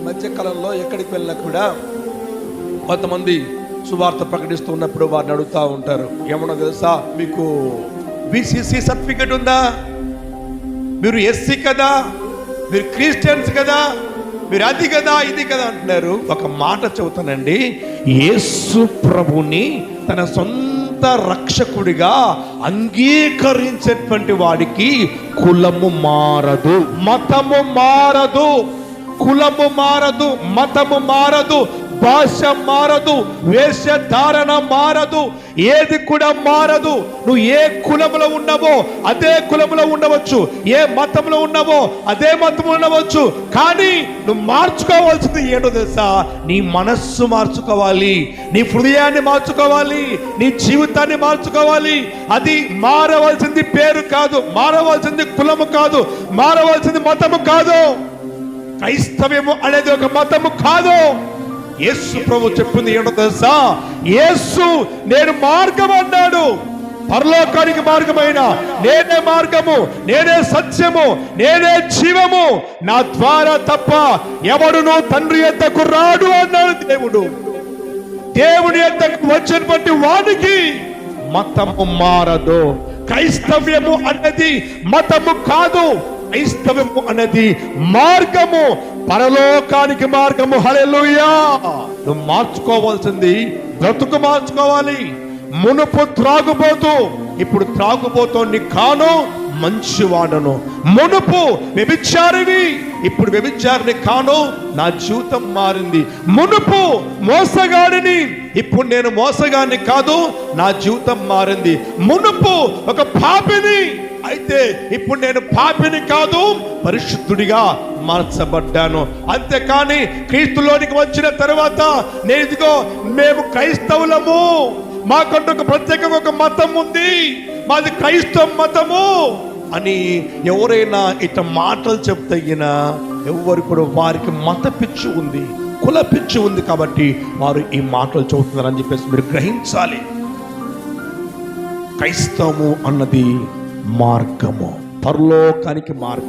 ఈ మధ్య కాలంలో ఎక్కడికి వెళ్ళినా కూడా కొంతమంది సువార్త ప్రకటిస్తూ ఉన్నప్పుడు వారిని అడుగుతూ ఉంటారు. ఏమన్నా తెలుసా? మీకు బీసీసీ సర్టిఫికెట్ ఉందా? మీరు ఎస్సీ కదా? మీరు క్రిస్టియన్స్ కదా? మీరు అది కదా? ఇది కదా? అంటున్నారు. ఒక మాట చెబుతానండి. యేసు ప్రభుని తన సొంత రక్షకుడిగా అంగీకరించేటువంటి వాడికి కులము మారదు మతము మారదు. కులము మారదు మతము మారదు భాష మారదు వేషధారణ మారదు ఏది కూడా మారదు. నువ్వు ఏ కులములో ఉన్నావో అదే కులములో ఉండవచ్చు. ఏ మతంలో ఉన్నావో అదే మతంలో ఉండవచ్చు. కానీ నువ్వు మార్చుకోవాల్సింది ఏంటో తెలుసా? నీ మనస్సు మార్చుకోవాలి నీ హృదయాన్ని మార్చుకోవాలి నీ జీవితాన్ని మార్చుకోవాలి. అది మారవలసింది పేరు కాదు మారవలసింది కులము కాదు మారవలసింది మతము కాదు. క్రైస్తవ్యము అనేది ఒక మతము కాదు. యేసు ప్రభు చెప్పింది ఏంటో తెలుసా? యేసు నేను మార్గం అన్నాడు పరలోకానికి మార్గమైన నేనే మార్గము నేనే సత్యము నేనే జీవము. నా ద్వారా తప్ప ఎవడును తండ్రి ఎద్దకు రాడు అన్నాడు దేవుడు. దేవుని ఎద్దకు వచ్చినటువంటి వాడికి మతము మారదు. క్రైస్తవ్యము అన్నది మతము కాదు. క్రైస్తవము అనేది మార్గము పరలోకానికి మార్గము. హలెలుయా నువ్వు మార్చుకోవాల్సింది బ్రతుకు మార్చుకోవాలి. మునుపు త్రాగుబోతూ ఇప్పుడు త్రాగుబోతోని కాను మంచివాడను. మునుపు వ్యభిచారివి ఇప్పుడు వ్యభిచారిని కాను నా జీవితం మారింది. మునుపు మోసగాడిని ఇప్పుడు నేను మోసగాడిని కాదు నా జీవితం మారింది. మునుపు ఒక పాపిని అయితే ఇప్పుడు నేను పాపిని కాదు పరిశుద్ధుడిగా మార్చబడ్డాను. అంతేకాని క్రీస్తులోనికి వచ్చిన తర్వాత నేను ఇదిగో మేము క్రైస్తవులము. మాకంటూ ఒక ప్రత్యేకంగా ఒక మతం ఉంది. మాది క్రైస్తవ మతము అని ఎవరైనా ఇట్లా మాటలు చెప్తగినా ఎవరు కూడా వారికి మత పిచ్చి ఉంది కుల పిచ్చి ఉంది కాబట్టి వారు ఈ మాటలు చెబుతున్నారని చెప్పేసి మీరు గ్రహించాలి. క్రైస్తవము అన్నది మార్గము. పరలోకానికి మార్గం